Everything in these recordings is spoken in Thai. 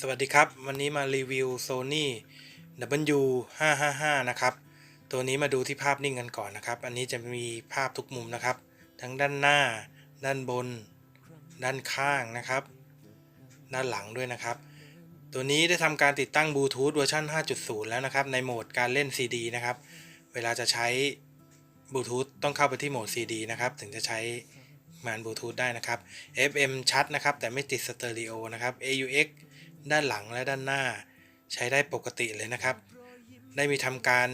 สวัสดีครับ วันนี้มารีวิว Sony W555 นะครับ ตัวนี้มาดูที่ภาพนิ่งกันก่อนนะครับ อันนี้จะมีภาพทุกมุมนะครับ ทั้งด้านหน้า ด้านบน ด้านข้างนะครับ ด้านหลังด้วยนะครับ ตัวนี้ได้ทำการติดตั้งบลูทูธเวอร์ชัน5.0 แล้วนะครับ ในโหมดการเล่น CD นะครับ เวลาจะใช้บลูทูธต้องเข้าไปที่โหมด CD นะครับ ถึงจะใช้งานบลูทูธได้นะครับ FM ชัดนะครับ แต่ไม่ติดสเตอริโอนะครับ AUX ด้านหลังและด้านหน้า ใช้ได้ปกติเลยนะครับ ได้มีทำการ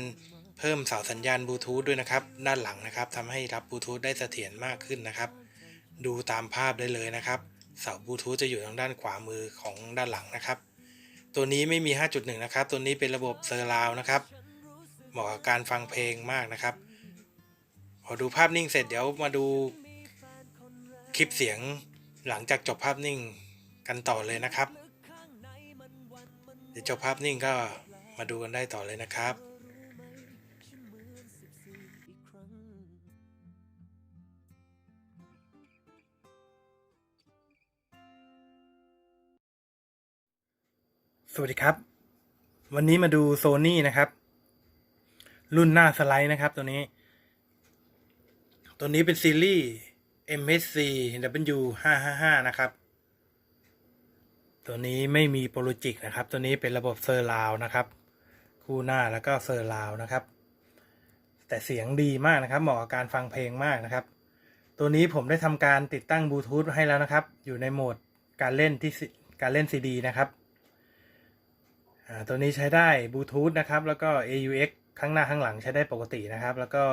เพิ่มเสาสัญญาณบลูทูธด้วยนะครับ ด้านหลังนะครับทำให้รับบลูทูธได้เสถียรมากขึ้นนะครับ ดูตามภาพได้เลยนะครับ เสาบลูทูธจะอยู่ทางด้านขวามือของด้านหลังนะครับ ตัวนี้ไม่มี 5.1 นะครับ ตัวนี้เป็นระบบเซอร์ราวนะครับเหมาะกับการฟังเพลงมากนะครับ พอดูภาพนิ่งเสร็จเดี๋ยวมาดูคลิปเสียงหลังจากจบภาพนิ่งกันต่อเลยนะครับ เดี๋ยวจบภาพนิ่งก็มาดูกันได้ต่อเลยนะครับสวัสดีครับ วันนี้มาดูโซนี่นะครับ รุ่นหน้าสไลด์นะครับตัวนี้ ตัวนี้เป็นซีรีส์ MSC W555 นะครับ ตัวนี้ไม่มีโปรจิกนะครับ ตัวนี้เป็นระบบเซอร์ราวนะครับ คู่หน้าแล้วก็เซอร์ราวนะครับ แต่เสียงดีมากนะครับเหมาะกับการฟังเพลงมากนะครับ ตัวนี้ผมได้ทำการติดตั้งบลูทูธให้แล้วนะครับ อยู่ในโหมดการเล่นที่การเล่นซีดีนะครับตัวนี้ใช้ได้บลูทูธนะครับแล้วก็ AUX ข้างหน้าข้างหลังใช้ได้ปกตินะครับ แล้วก็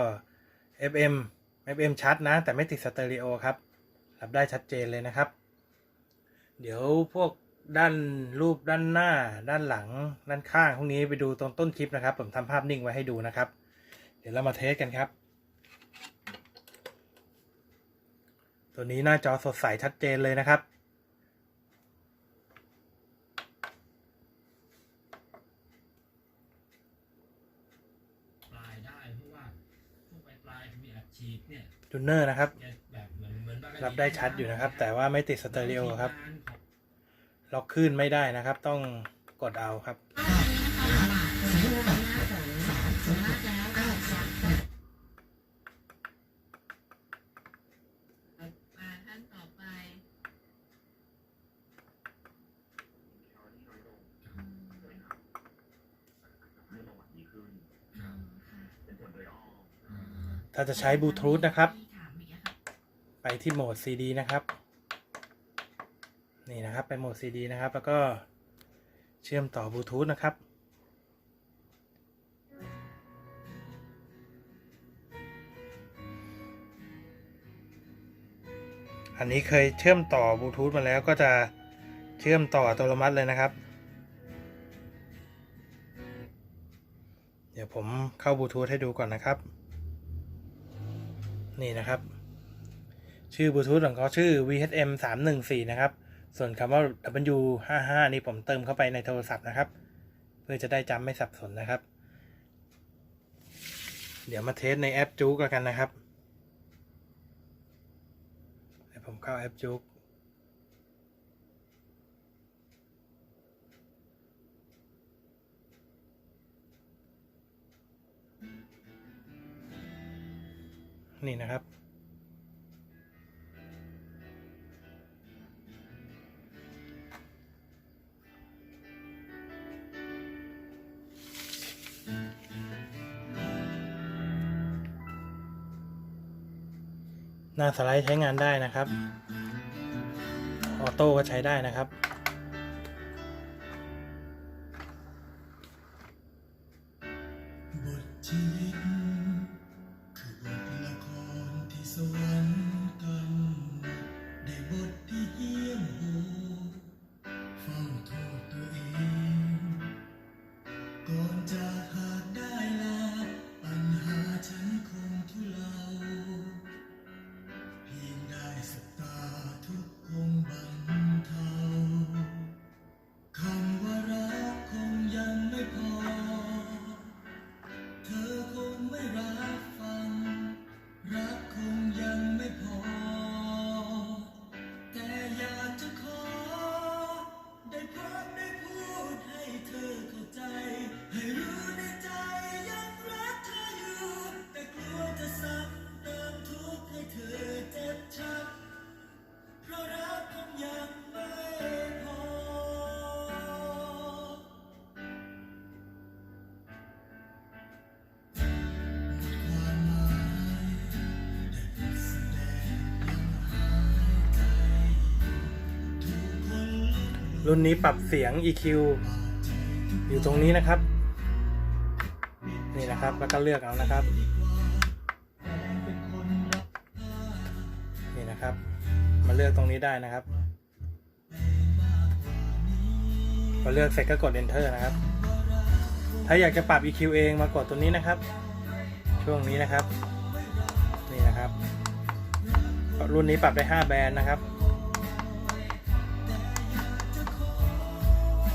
FM FM ชัดนะ แต่ไม่ติดสเตอริโอครับ รับได้ชัดเจนเลยนะครับ เดี๋ยวพวก ด้านรูปด้านหน้า ด้านหลัง ด้านข้างพวกนี้ไปดูตรงต้นคลิปนะครับ ผมทำภาพนิ่งไว้ให้ดูนะครับ เดี๋ยวเรามาเทสกันครับ ตัวนี้หน้าจอสดใสชัดเจนเลยนะครับปลายได้เพราะว่าช่วงปลายปลายๆมีอัดฉีดเนี่ยจูเนอร์นะครับจะแบบเหมือนเหมือนปกติรับได้ชัดอยู่นะครับ แต่ว่าไม่ติดสเตอริโอครับงานของ ล็อกขึ้นไม่ได้นะครับ ต้องกดเอาครับมาท่านต่อไปอืมค่ะอ่าถ้าจะใช้บลูทูธนะครับถามอีกอะครับ ไปที่โหมด CD นะครับ นี่นะครับไปโหมด CD นะครับ แล้วก็เชื่อมต่อบลูทูธนะครับ อันนี้เคยเชื่อมต่อบลูทูธมาแล้วก็จะเชื่อมต่ออัตโนมัติเลยนะครับ เดี๋ยวผมเข้าบลูทูธให้ดูก่อนนะครับ นี่นะครับ ชื่อบลูทูธของเขาชื่อ VHM 314นะครับ ส่วนคำว่า W55 นี่ผมเติมเข้าไปในโทรศัพท์นะครับ เพื่อจะได้จำไม่สับสนนะครับ เดี๋ยวมาเทสในแอปจูกแล้วกันนะครับเดี๋ยวผมเข้าแอปจูกนี่นะครับ หน้าสไลด์ใช้งานได้นะครับ ออโต้ก็ใช้ได้นะครับ รุ่นนี้ปรับเสียง EQ อยู่ตรงนี้นะครับ นี่นะครับ แล้วก็เลือกเอานะครับ นี่นะครับ มาเลือกตรงนี้ได้นะครับ พอเลือกเสร็จก็กด enter นะครับ ถ้าอยากจะปรับ EQ เองมากดตัวนี้นะครับ ช่วงนี้นะครับ นี่นะครับ รุ่นนี้ปรับได้ 5 แบรนด์นะครับ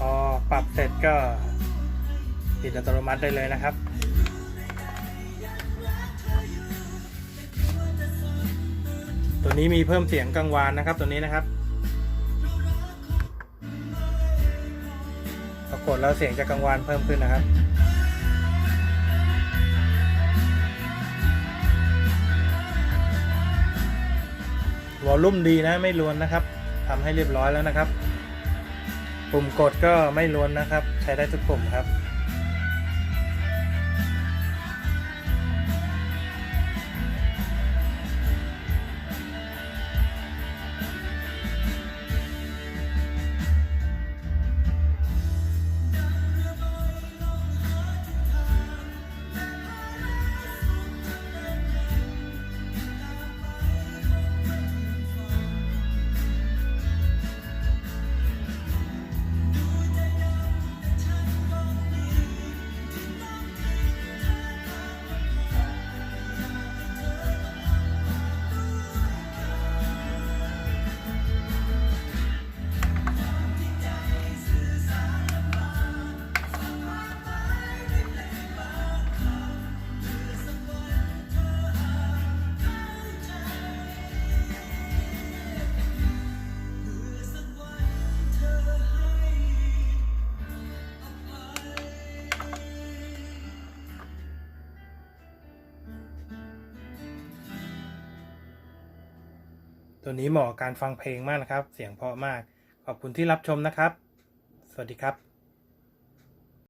อปรับเสร็จก็ปิดอัตโนมัติได้เลยนะครับตัวนี้มีเพิ่มเสียงกังวานนะครับตัวนี้นะครับพอกดแล้วเสียงจะกังวานเพิ่มขึ้นนะครับ วอลลุ่มดีนะไม่รวนนะครับทำให้เรียบร้อยแล้วนะครับ ปุ่มกดก็ไม่ล้วนนะครับ ใช้ได้ทุกปุ่มครับ ตัวนี้เหมาะกับการฟังเพลงมากนะครับ เสียงเพราะมาก ขอบคุณที่รับชมนะครับ สวัสดีครับ